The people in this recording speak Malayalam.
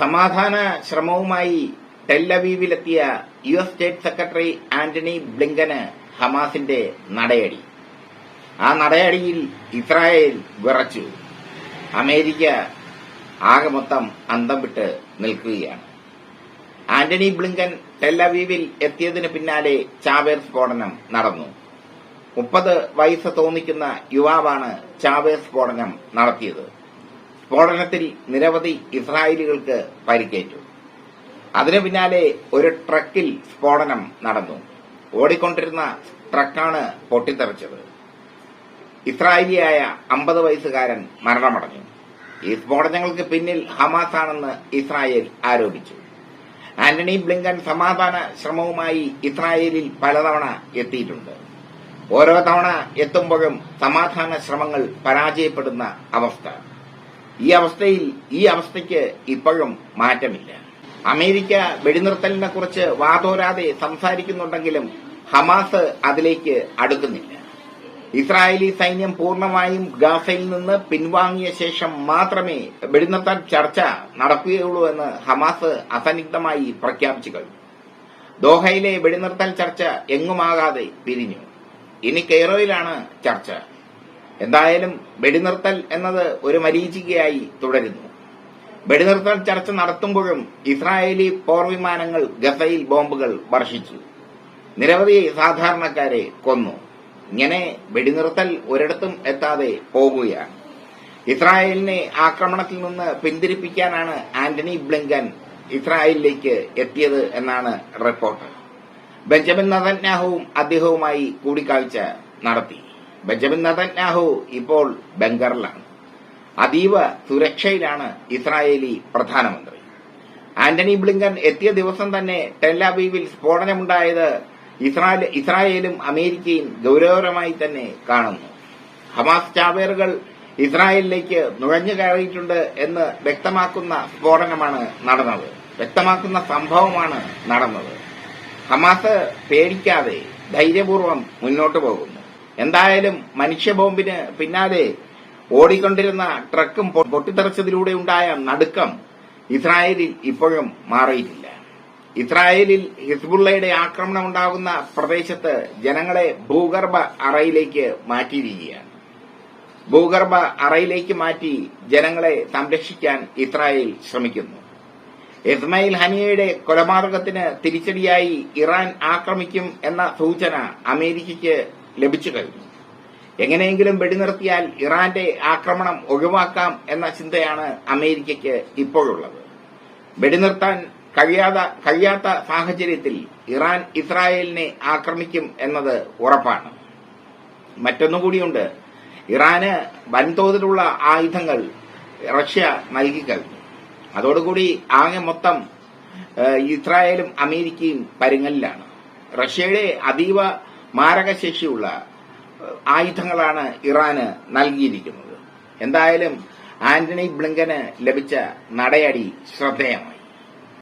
സമാധാന ശ്രമവുമായി ടെല്ലവീവിലെത്തിയ U S state secretary Antony ബ്ലിങ്കന് ഹമാസിന്റെ നടയടി. ആ നടയടിയിൽ ഇസ്രായേൽ വിറച്ചു. അമേരിക്ക ആകെ മൊത്തം അന്തം വിട്ട് നിൽക്കുകയാണ്. ആന്റണി ബ്ലിങ്കൻ ടെല്ലവീവിൽ എത്തിയതിന് പിന്നാലെ ചാവേർ സ്ഫോടനം നടന്നു. മുപ്പത് വയസ്സ് തോന്നിക്കുന്ന യുവാവാണ് ചാവേർ സ്ഫോടനം നടത്തിയത്. സ്ഫോടനത്തിൽ നിരവധി ഇസ്രായേലികൾക്ക് പരിക്കേറ്റു. അതിനു പിന്നാലെ ഒരു ട്രക്കിൽ സ്ഫോടനം നടന്നു. ഓടിക്കൊണ്ടിരുന്ന ട്രക്കാണ് പൊട്ടിത്തെറിച്ചത്. ഇസ്രായേലിയായ അമ്പത് വയസ്സുകാരൻ മരണമടഞ്ഞു. ഈ സ്ഫോടനങ്ങൾക്ക് പിന്നിൽ ഹമാസ് ആണെന്ന് ഇസ്രായേൽ ആരോപിച്ചു. ആന്റണി ബ്ലിങ്കൻ സമാധാന ശ്രമവുമായി ഇസ്രായേലിൽ പലതവണ എത്തിയിട്ടുണ്ട്. ഓരോ തവണ എത്തുമ്പോഴും സമാധാന ശ്രമങ്ങൾ പരാജയപ്പെടുന്ന അവസ്ഥ. ഈ അവസ്ഥയിൽ ഈ അവസ്ഥയ്ക്ക് ഇപ്പോഴും മാറ്റമില്ല. അമേരിക്ക വെടിനിർത്തലിനെ കുറിച്ച് വാതോരാതെ സംസാരിക്കുന്നുണ്ടെങ്കിലും ഹമാസ് അതിലേക്ക് അടുക്കുന്നില്ല. ഇസ്രായേലി സൈന്യം പൂർണമായും ഗാസയിൽ നിന്ന് പിൻവാങ്ങിയ ശേഷം മാത്രമേ വെടിനിർത്തൽ ചർച്ച നടക്കുകയുള്ളൂ എന്ന് ഹമാസ് അസന്നിഗ്ധമായി പ്രഖ്യാപിച്ചു കഴിഞ്ഞു. ദോഹയിലെ വെടിനിർത്തൽ ചർച്ച എങ്ങുമാകാതെ പിരിഞ്ഞു. ഇനി കെയ്റോയിലാണ് ചർച്ച. എന്തായാലും വെടിനിർത്തൽ എന്നത് ഒരു മരീചികയായി തുടരുന്നു. വെടിനിർത്തൽ ചർച്ച നടത്തുമ്പോഴും ഇസ്രായേലി പോർവിമാനങ്ങൾ ഗസയിൽ ബോംബുകൾ വർഷിച്ചു. നിരവധി സാധാരണക്കാരെ കൊന്നു. ഇങ്ങനെ വെടിനിർത്തൽ ഒരിടത്തും എത്താതെ പോകുകയാണ്. ഇസ്രായേലിനെ ആക്രമണത്തിൽ നിന്ന് പിന്തിരിപ്പിക്കാനാണ് ആന്റണി ബ്ലിങ്കൻ ഇസ്രായേലിലേക്ക് എത്തിയത് എന്നാണ് റിപ്പോർട്ട്. ബെഞ്ചമിൻ നദന്യാഹുവും അദ്ദേഹവുമായി കൂടിക്കാഴ്ച നടത്തി. ബെഞ്ചമിൻ നതന്യാഹു ഇപ്പോൾ ബംഗറിലാണ്. അതീവ സുരക്ഷയിലാണ് ഇസ്രായേലി പ്രധാനമന്ത്രി. ആന്റണി ബ്ലിങ്കൻ എത്തിയ ദിവസം തന്നെ ടെല്ലാബീവിൽ സ്ഫോടനമുണ്ടായത് ഇസ്രായേൽ ഇസ്രായേലും അമേരിക്കയും ഗൌരവകരമായി തന്നെ കാണുന്നു. ഹമാസ് ചാവേറുകൾ ഇസ്രായേലിലേക്ക് നുഴഞ്ഞു കയറിയിട്ടുണ്ട് എന്ന് വ്യക്തമാക്കുന്ന സ്ഫോടനമാണ് നടന്നത്. വ്യക്തമാക്കുന്ന സംഭവമാണ് നടന്നത്. ഹമാസ് പേടിക്കാതെ ധൈര്യപൂർവം മുന്നോട്ടു പോകുന്നു. എന്തായാലും മനുഷ്യബോംബിന് പിന്നാലെ ഓടിക്കൊണ്ടിരുന്ന ട്രക്കും പൊട്ടിത്തെറിച്ചതിലൂടെ ഉണ്ടായ നടുക്കം ഇസ്രായേലിൽ ഇപ്പോഴും മാറിയിട്ടില്ല. ഇസ്രായേലിൽ ഹിസ്ബുള്ളയുടെ ആക്രമണം ഉണ്ടാകുന്ന പ്രദേശത്ത് ജനങ്ങളെ ഭൂഗർഭ അറയിലേക്ക് മാറ്റിയിരിക്കുകയാണ്. ഭൂഗർഭ അറയിലേക്ക് മാറ്റി ജനങ്ങളെ സംരക്ഷിക്കാൻ ഇസ്രായേൽ ശ്രമിക്കുന്നു. ഇസ്മായിൽ ഹനിയയുടെ കൊലപാതകത്തിന് തിരിച്ചടിയായി ഇറാൻ ആക്രമിക്കും എന്ന സൂചന അമേരിക്കയ്ക്ക് ലഭിച്ചു കഴിഞ്ഞു. എങ്ങനെയെങ്കിലും വെടിനിർത്തിയാൽ ഇറാന്റെ ആക്രമണം ഒഴിവാക്കാം എന്ന ചിന്തയാണ് അമേരിക്കയ്ക്ക് ഇപ്പോഴുള്ളത്. വെടിനിർത്താൻ കഴിയാത്ത കഴിയാത്ത സാഹചര്യത്തിൽ ഇറാൻ ഇസ്രായേലിനെ ആക്രമിക്കും എന്നത് ഉറപ്പാണ്. മറ്റൊന്നുകൂടിയുണ്ട് ഇറാന് വൻതോതിലുള്ള ആയുധങ്ങൾ റഷ്യ നൽകിക്കഴിഞ്ഞു അതോടുകൂടി ആകെ മൊത്തം ഇസ്രായേലും അമേരിക്കയും പരുങ്ങലിലാണ് റഷ്യയുടെ അതീവ മാരകശേഷിയുള്ള ആയുധങ്ങളാണ് ഇറാന് നൽകിയിരിക്കുന്നത്. എന്തായാലും ആന്റണി ബ്ലിങ്കന് ലഭിച്ച നടയടി ശ്രദ്ധേയമാണ്.